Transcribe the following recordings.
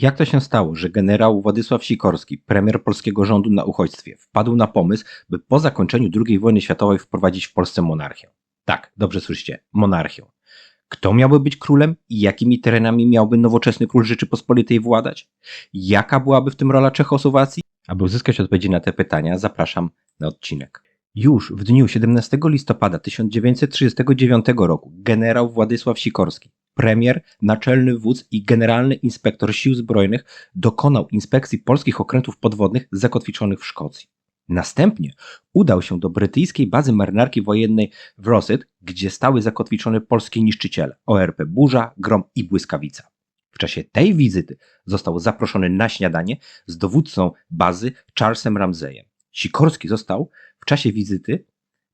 Jak to się stało, że generał Władysław Sikorski, premier polskiego rządu na uchodźstwie, wpadł na pomysł, by po zakończeniu II wojny światowej wprowadzić w Polsce monarchię? Tak, dobrze słyszycie, monarchię. Kto miałby być królem i jakimi terenami miałby nowoczesny król Rzeczypospolitej władać? Jaka byłaby w tym rola Czechosłowacji? Aby uzyskać odpowiedzi na te pytania, zapraszam na odcinek. Już w dniu 17 listopada 1939 roku generał Władysław Sikorski, premier, naczelny wódz i generalny inspektor sił zbrojnych dokonał inspekcji polskich okrętów podwodnych zakotwiczonych w Szkocji. Następnie udał się do brytyjskiej bazy marynarki wojennej w Rosyth, gdzie stały zakotwiczone polskie niszczyciele ORP Burza, Grom i Błyskawica. W czasie tej wizyty został zaproszony na śniadanie z dowódcą bazy Charlesem Ramseyem. Sikorski został w czasie wizyty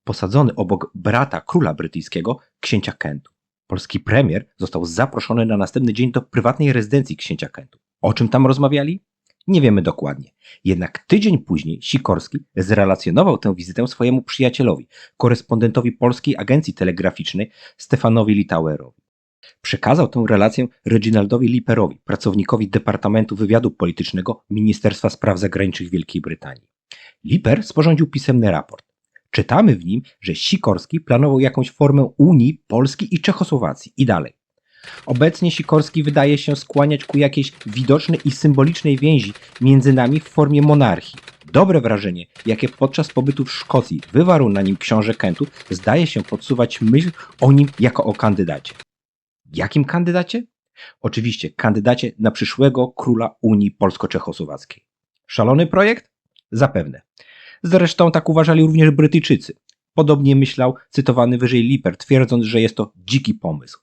posadzony obok brata króla brytyjskiego, księcia Kentu. Polski premier został zaproszony na następny dzień do prywatnej rezydencji księcia Kentu. O czym tam rozmawiali? Nie wiemy dokładnie. Jednak tydzień później Sikorski zrelacjonował tę wizytę swojemu przyjacielowi, korespondentowi polskiej agencji telegraficznej Stefanowi Litauerowi. Przekazał tę relację Reginaldowi Liperowi, pracownikowi Departamentu Wywiadu Politycznego Ministerstwa Spraw Zagranicznych Wielkiej Brytanii. Liper sporządził pisemny raport. Czytamy w nim, że Sikorski planował jakąś formę Unii Polski i Czechosłowacji i dalej. Obecnie Sikorski wydaje się skłaniać ku jakiejś widocznej i symbolicznej więzi między nami w formie monarchii. Dobre wrażenie, jakie podczas pobytu w Szkocji wywarł na nim książę Kentu, zdaje się podsuwać myśl o nim jako o kandydacie. Jakim kandydacie? Oczywiście kandydacie na przyszłego króla Unii Polsko-Czechosłowackiej. Szalony projekt? Zapewne. Zresztą tak uważali również Brytyjczycy. Podobnie myślał cytowany wyżej Liper, twierdząc, że jest to dziki pomysł.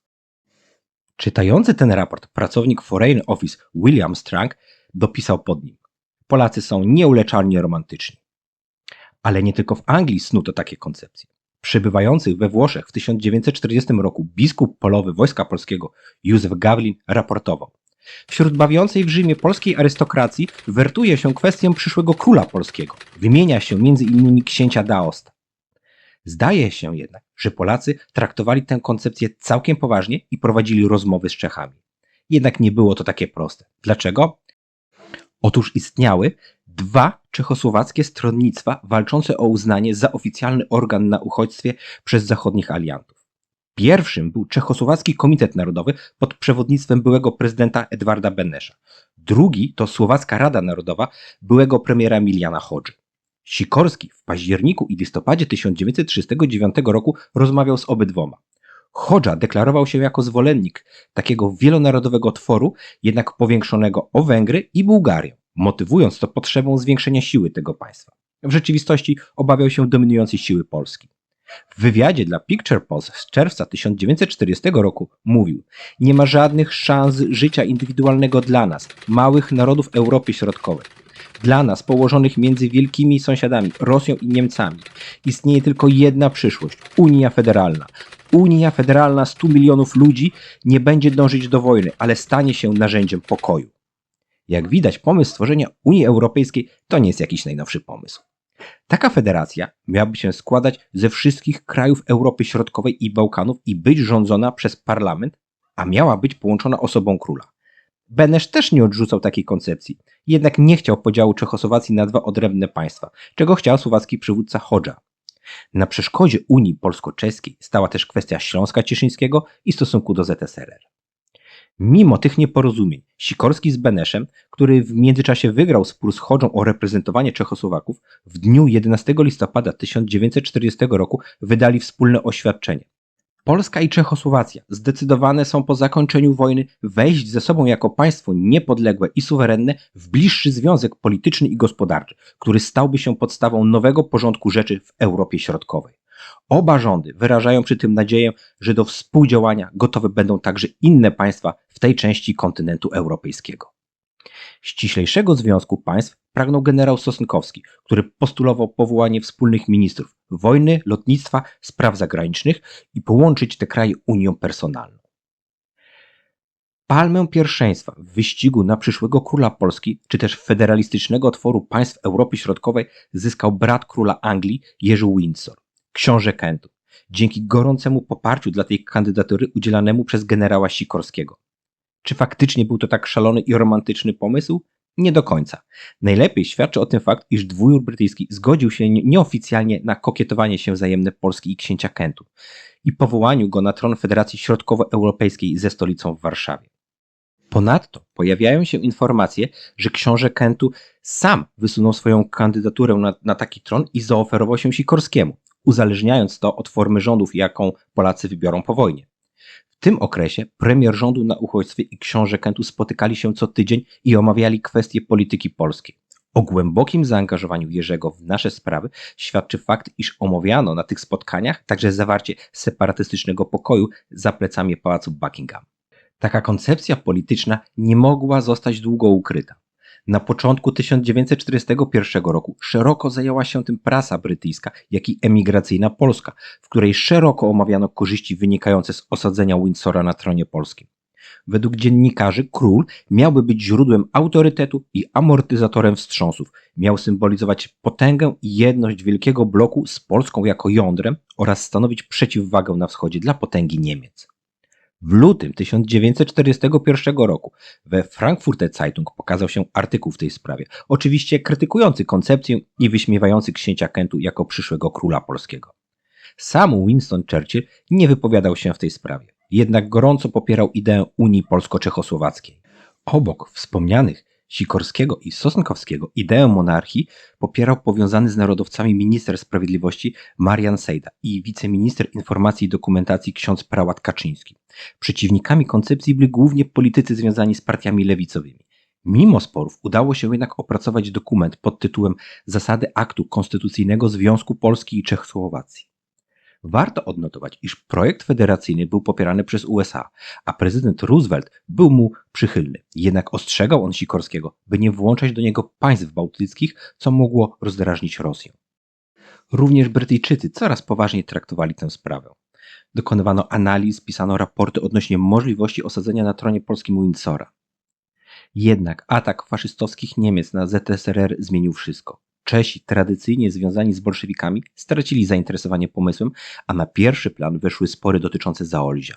Czytający ten raport pracownik Foreign Office William Strang dopisał pod nim. Polacy są nieuleczalnie romantyczni. Ale nie tylko w Anglii snuto takie koncepcje. Przybywający we Włoszech w 1940 roku biskup polowy Wojska Polskiego Józef Gawlin raportował. Wśród bawiącej w Rzymie polskiej arystokracji wertuje się kwestię przyszłego króla polskiego. Wymienia się innymi księcia Daosta. Zdaje się jednak, że Polacy traktowali tę koncepcję całkiem poważnie i prowadzili rozmowy z Czechami. Jednak nie było to takie proste. Dlaczego? Otóż istniały dwa czechosłowackie stronnictwa walczące o uznanie za oficjalny organ na uchodźstwie przez zachodnich aliantów. Pierwszym był Czechosłowacki Komitet Narodowy pod przewodnictwem byłego prezydenta Edwarda Benesza. Drugi to Słowacka Rada Narodowa byłego premiera Miliana Hodży. Sikorski w październiku i listopadzie 1939 roku rozmawiał z obydwoma. Hodża deklarował się jako zwolennik takiego wielonarodowego tworu, jednak powiększonego o Węgry i Bułgarię, motywując to potrzebą zwiększenia siły tego państwa. W rzeczywistości obawiał się dominującej siły Polski. W wywiadzie dla Picture Post z czerwca 1940 roku mówił: Nie ma żadnych szans życia indywidualnego dla nas, małych narodów Europy Środkowej. Dla nas, położonych między wielkimi sąsiadami, Rosją i Niemcami, istnieje tylko jedna przyszłość Unia Federalna. Unia Federalna 100 milionów ludzi nie będzie dążyć do wojny, ale stanie się narzędziem pokoju. Jak widać, pomysł stworzenia Unii Europejskiej to nie jest jakiś najnowszy pomysł. Taka federacja miałaby się składać ze wszystkich krajów Europy Środkowej i Bałkanów i być rządzona przez parlament, a miała być połączona osobą króla. Benesz też nie odrzucał takiej koncepcji, jednak nie chciał podziału Czechosłowacji na dwa odrębne państwa, czego chciał słowacki przywódca Hodża. Na przeszkodzie Unii Polsko-Czeskiej stała też kwestia Śląska Cieszyńskiego i stosunku do ZSRR. Mimo tych nieporozumień, Sikorski z Beneszem, który w międzyczasie wygrał spór z Hodżą o reprezentowanie Czechosłowaków, w dniu 11 listopada 1940 roku wydali wspólne oświadczenie. Polska i Czechosłowacja zdecydowane są po zakończeniu wojny wejść ze sobą jako państwo niepodległe i suwerenne w bliższy związek polityczny i gospodarczy, który stałby się podstawą nowego porządku rzeczy w Europie Środkowej. Oba rządy wyrażają przy tym nadzieję, że do współdziałania gotowe będą także inne państwa w tej części kontynentu europejskiego. Ściślejszego związku państw pragnął generał Sosnkowski, który postulował powołanie wspólnych ministrów wojny, lotnictwa, spraw zagranicznych i połączyć te kraje unią personalną. Palmę pierwszeństwa w wyścigu na przyszłego króla Polski, czy też federalistycznego tworu państw Europy Środkowej zyskał brat króla Anglii Jerzy Windsor, książę Kentu, dzięki gorącemu poparciu dla tej kandydatury udzielanemu przez generała Sikorskiego. Czy faktycznie był to tak szalony i romantyczny pomysł? Nie do końca. Najlepiej świadczy o tym fakt, iż dwójur brytyjski zgodził się nieoficjalnie na kokietowanie się wzajemne Polski i księcia Kentu i powołaniu go na tron Federacji Środkowoeuropejskiej ze stolicą w Warszawie. Ponadto pojawiają się informacje, że książę Kentu sam wysunął swoją kandydaturę na, na taki tron i zaoferował się Sikorskiemu, uzależniając to od formy rządów, jaką Polacy wybiorą po wojnie. Tym okresie premier rządu na uchodźstwie i książę Kentu spotykali się co tydzień i omawiali kwestie polityki polskiej. O głębokim zaangażowaniu Jerzego w nasze sprawy świadczy fakt, iż omawiano na tych spotkaniach także zawarcie separatystycznego pokoju za plecami pałacu Buckingham. Taka koncepcja polityczna nie mogła zostać długo ukryta. Na początku 1941 roku szeroko zajęła się tym prasa brytyjska, jak i emigracyjna Polska, w której szeroko omawiano korzyści wynikające z osadzenia Windsora na tronie polskim. Według dziennikarzy król miałby być źródłem autorytetu i amortyzatorem wstrząsów. Miał symbolizować potęgę i jedność wielkiego bloku z Polską jako jądrem oraz stanowić przeciwwagę na wschodzie dla potęgi Niemiec. W lutym 1941 roku we Frankfurter Zeitung pokazał się artykuł w tej sprawie, oczywiście krytykujący koncepcję i wyśmiewający księcia Kentu jako przyszłego króla polskiego. Sam Winston Churchill nie wypowiadał się w tej sprawie, jednak gorąco popierał ideę Unii Polsko-Czechosłowackiej. Obok wspomnianych Sikorskiego i Sosnkowskiego ideę monarchii popierał powiązany z narodowcami minister sprawiedliwości Marian Sejda i wiceminister informacji i dokumentacji ksiądz prałat Kaczyński. Przeciwnikami koncepcji byli głównie politycy związani z partiami lewicowymi. Mimo sporów udało się jednak opracować dokument pod tytułem Zasady aktu konstytucyjnego Związku Polski i Czechosłowacji. Warto odnotować, iż projekt federacyjny był popierany przez USA, a prezydent Roosevelt był mu przychylny. Jednak ostrzegał on Sikorskiego, by nie włączać do niego państw bałtyckich, co mogło rozdrażnić Rosję. Również Brytyjczycy coraz poważniej traktowali tę sprawę. Dokonywano analiz, pisano raporty odnośnie możliwości osadzenia na tronie polskim Windsora. Jednak atak faszystowskich Niemiec na ZSRR zmienił wszystko. Czesi, tradycyjnie związani z bolszewikami, stracili zainteresowanie pomysłem, a na pierwszy plan weszły spory dotyczące Zaolzia.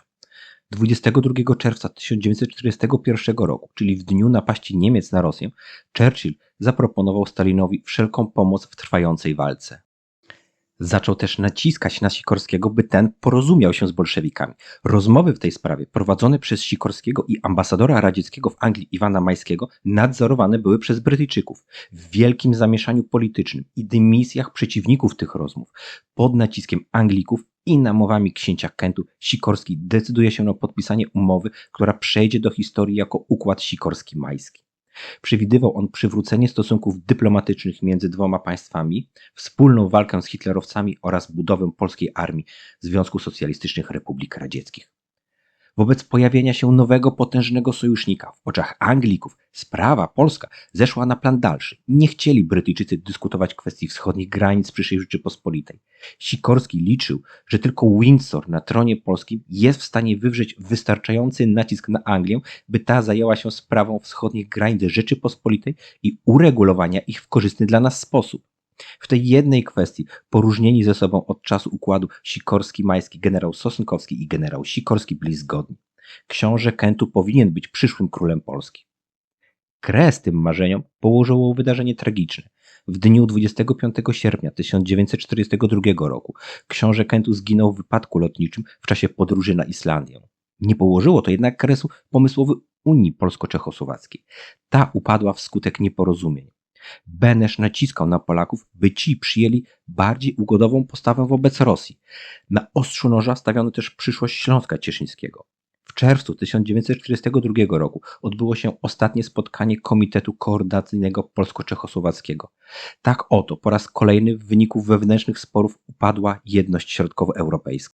22 czerwca 1941 roku, czyli w dniu napaści Niemiec na Rosję, Churchill zaproponował Stalinowi wszelką pomoc w trwającej walce. Zaczął też naciskać na Sikorskiego, by ten porozumiał się z bolszewikami. Rozmowy w tej sprawie prowadzone przez Sikorskiego i ambasadora radzieckiego w Anglii Iwana Majskiego nadzorowane były przez Brytyjczyków. W wielkim zamieszaniu politycznym i dymisjach przeciwników tych rozmów, pod naciskiem Anglików i namowami księcia Kentu, Sikorski decyduje się na podpisanie umowy, która przejdzie do historii jako układ Sikorski-Majski. Przewidywał on przywrócenie stosunków dyplomatycznych między dwoma państwami, wspólną walkę z hitlerowcami oraz budowę polskiej armii Związku Socjalistycznych Republik Radzieckich. Wobec pojawienia się nowego potężnego sojusznika w oczach Anglików sprawa polska zeszła na plan dalszy. Nie chcieli Brytyjczycy dyskutować kwestii wschodnich granic przyszłej Rzeczypospolitej. Sikorski liczył, że tylko Windsor na tronie polskim jest w stanie wywrzeć wystarczający nacisk na Anglię, by ta zajęła się sprawą wschodnich granic Rzeczypospolitej i uregulowania ich w korzystny dla nas sposób. W tej jednej kwestii poróżnieni ze sobą od czasu układu Sikorski-Majski generał Sosnkowski i generał Sikorski byli zgodni. Książę Kentu powinien być przyszłym królem Polski. Kres tym marzeniom położyło wydarzenie tragiczne. W dniu 25 sierpnia 1942 roku książę Kentu zginął w wypadku lotniczym w czasie podróży na Islandię. Nie położyło to jednak kresu pomysłowi Unii Polsko-Czechosłowackiej. Ta upadła wskutek nieporozumień. Benesz naciskał na Polaków, by ci przyjęli bardziej ugodową postawę wobec Rosji. Na ostrzu noża stawiono też przyszłość Śląska Cieszyńskiego. W czerwcu 1942 roku odbyło się ostatnie spotkanie Komitetu Koordynacyjnego Polsko-Czechosłowackiego. Tak oto po raz kolejny w wyniku wewnętrznych sporów upadła jedność środkowoeuropejska.